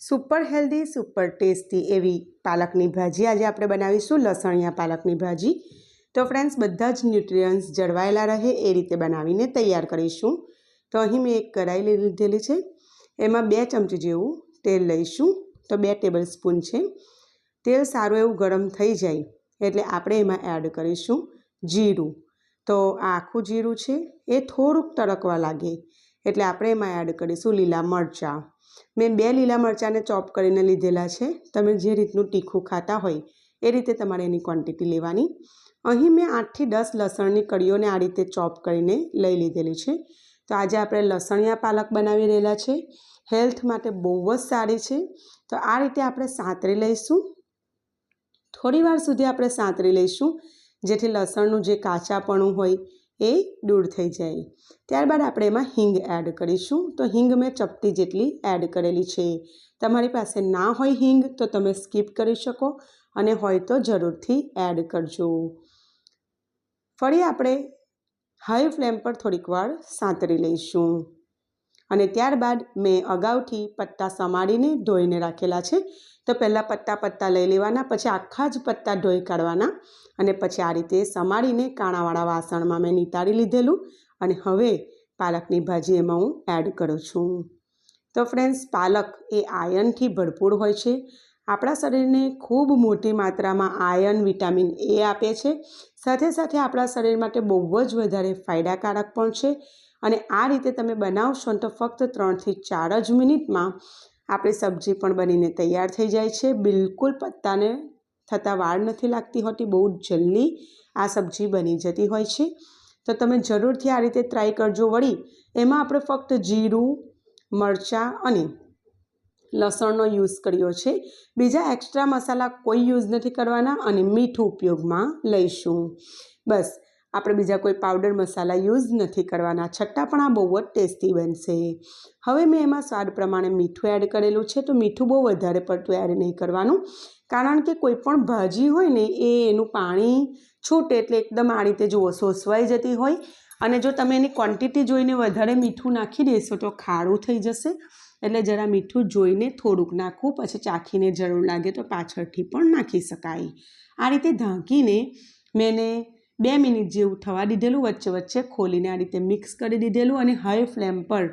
Super healthy, super tasty એવી પાલકની ભાજી આજે આપણે બનાવીશું, લસણિયા પાલકની ભાજી. તો ફ્રેન્ડ્સ બધા જ ન્યુટ્રિયન્ટ્સ જળવાયેલા રહે એ રીતે બનાવીને તૈયાર કરીશું. તો અહીં મેં એક કઢાઈ લીધેલી છે. એમાં બે ચમચી જેવું તેલ લઈશું. તો બે ટેબલ સ્પૂન છે. તેલ સારું એવું ગરમ થઈ જાય એટલે આપણે એમાં એડ કરીશું જીરું. તો આખું જીરું છે, એ થોડુંક તડકવા લાગે. એટલે આપણે એમાં એડ કરીશું લીલા મરચાં. મેં બે લીલા મરચાંને ચોપ કરીને લીધેલા છે. તમે જે રીતનું તીખું ખાતા હોય એ રીતે તમારે એની ક્વોન્ટિટી લેવાની. અહીં મેં આઠથી દસ લસણની કળીઓને આ રીતે ચોપ કરીને લઈ લીધેલી છે. તો આજે આપણે લસણિયા પાલક બનાવી રહેલા છે. હેલ્થ માટે બહુ જ સારી છે. તો આ રીતે આપણે સાંતરી લઈશું. થોડી વાર સુધી આપણે સાંતરી લઈશું. જેથી લસણનું જે કાચાપણું હોય એ દૂર થઈ જાય. ત્યારબાદ આપણે એમાં હિંગ એડ કરીશું. તો હિંગ મેં ચપટી જેટલી એડ કરેલી છે. તમારી પાસે ના હોય હિંગ તો તમે સ્કીપ કરી શકો અને હોય તો જરૂરથી એડ કરજો. ફરી આપણે હાઈ ફ્લેમ પર થોડીક વાર સાંતરી લઈશું. અને ત્યારબાદ મેં અગાઉથી પત્તા સમારીને ધોઈને રાખેલા છે. તો પહેલાં પત્તા પત્તા લઈ લેવાના, પછી આખા જ પત્તા ધોઈ કાઢવાના અને પછી આ રીતે સમારીને કાણાવાળા વાસણમાં મેં નિતારી લીધેલું અને હવે પાલકની ભાજી એમાં હું એડ કરું છું. તો ફ્રેન્ડ્સ, પાલક એ આયનથી ભરપૂર હોય છે. આપણા શરીરને ખૂબ મોટી માત્રામાં આયન, વિટામિન એ આપે છે. સાથે સાથે આપણા શરીર માટે બહુ જ વધારે ફાયદાકારક પણ છે. અને આ રીતે તમે બનાવશો તો ફક્ત ત્રણથી ચાર જ મિનિટમાં આપણી સબ્જી પણ બનીને તૈયાર થઈ જાય છે. બિલકુલ પત્તાને થતાં વાર નથી લાગતી હોતી, બહુ જલ્દી આ સબ્જી બની જતી હોય છે. તો તમે જરૂરથી આ રીતે ટ્રાય કરજો વળી. એમાં આપણે ફક્ત જીરું, મરચાં અને લસણનો યુઝ કર્યો છે. બીજા એક્સ્ટ્રા મસાલા કોઈ યુઝ નથી કરવાના અને મીઠું ઉપયોગમાં લઈશું. બસ. આપણે બીજા કોઈ પાવડર મસાલા યુઝ નથી કરવાના. છતાં પણ આ બહુ જ ટેસ્ટી બનશે. હવે મેં એમાં સ્વાદ પ્રમાણે મીઠું એડ કરેલું છે, તો મીઠું બહુ વધારે પડતું એડ નહીં કરવાનું. કારણ કે કોઈ પણ ભાજી હોય ને, એ એનું પાણી છૂટે એટલે એકદમ આ રીતે જુઓ, સોસવાઈ જતી હોય. અને જો તમે એની ક્વોન્ટિટી જોઈને વધારે મીઠું નાખી દેશો, તો ખારું થઈ જશે. એટલે જરા મીઠું જોઈને થોડુંક નાખવું, પછી ચાખીને જરૂર લાગે તો પાછળથી પણ નાખી શકાય. આ રીતે ઢાંકીને મેં બે મિનિટ જેવું થવા દીધેલું, વચ્ચે વચ્ચે ખોલીને આ રીતે મિક્સ કરી દીધેલું અને હાઈ ફ્લેમ પર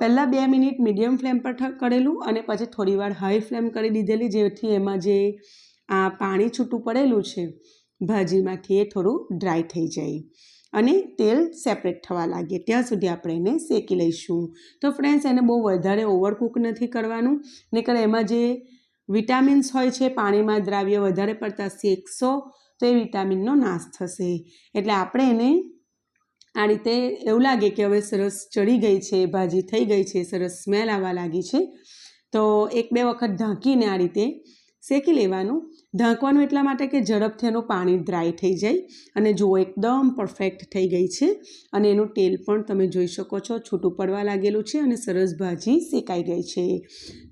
પહેલાં બે મિનિટ મીડિયમ ફ્લેમ પર કરેલું અને પછી થોડીવાર હાઈ ફ્લેમ કરી દીધેલી, જેથી એમાં જે આ પાણી છૂટું પડેલું છે, ભાજીમાંથી એ થોડું ડ્રાય થઈ જાય અને તેલ સેપરેટ થવા લાગે. ત્યાં સુધી આપણે એને શેકી લઈશું. તો ફ્રેન્ડ્સ એને બહુ વધારે ઓવરકુક નથી કરવાનું, નહીંતર એમાં જે વિટામિન્સ હોય છે, પાણીમાં દ્રાવ્ય વધારે પડતા શેકશો તો વિટામિનનો નાશ થશે. એટલે આપણે એને આ રીતે એવું લાગે કે હવે સરસ ચડી ગઈ છે, ભાજી થઈ ગઈ છે, સરસ સ્મેલ આવવા લાગી છે. તો એક બે વખત ઢાંકીને આ રીતે શેકી લેવાનું. ઢાંકવાનું એટલા માટે કે ઝડપથી એનું પાણી ડ્રાય થઈ જાય અને જુઓ એકદમ પરફેક્ટ થઈ ગઈ છે. અને એનું તેલ પણ તમે જોઈ શકો છો, છૂટું પડવા લાગેલું છે અને સરસ ભાજી શેકાઈ ગઈ છે.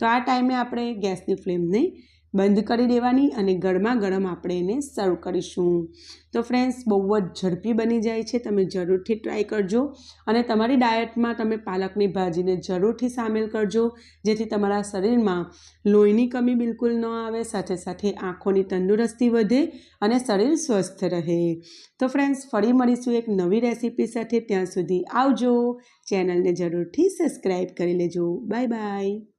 તો આ ટાઈમે આપણે ગેસની ફ્લેમને બંધ કરી દેવાની અને ગરમા ગરમ આપણે એને સર્વ કરીશું. તો ફ્રેન્ડ્સ બહુ જ ઝડપી બની જાય છે. તમે જરૂરથી ટ્રાય કરજો અને તમારી ડાયટમાં તમે પાલકની ભાજીને જરૂરથી સામેલ કરજો, જેથી તમારા શરીરમાં લોહીની કમી બિલકુલ ન આવે, સાથે સાથે આંખોની તંદુરસ્તી વધે અને શરીર સ્વસ્થ રહે. તો ફ્રેન્ડ્સ ફરી મળીશું એક નવી રેસીપી સાથે. ત્યાં સુધી આવજો. ચેનલને જરૂરથી સબસ્ક્રાઈબ કરી લેજો. Bye bye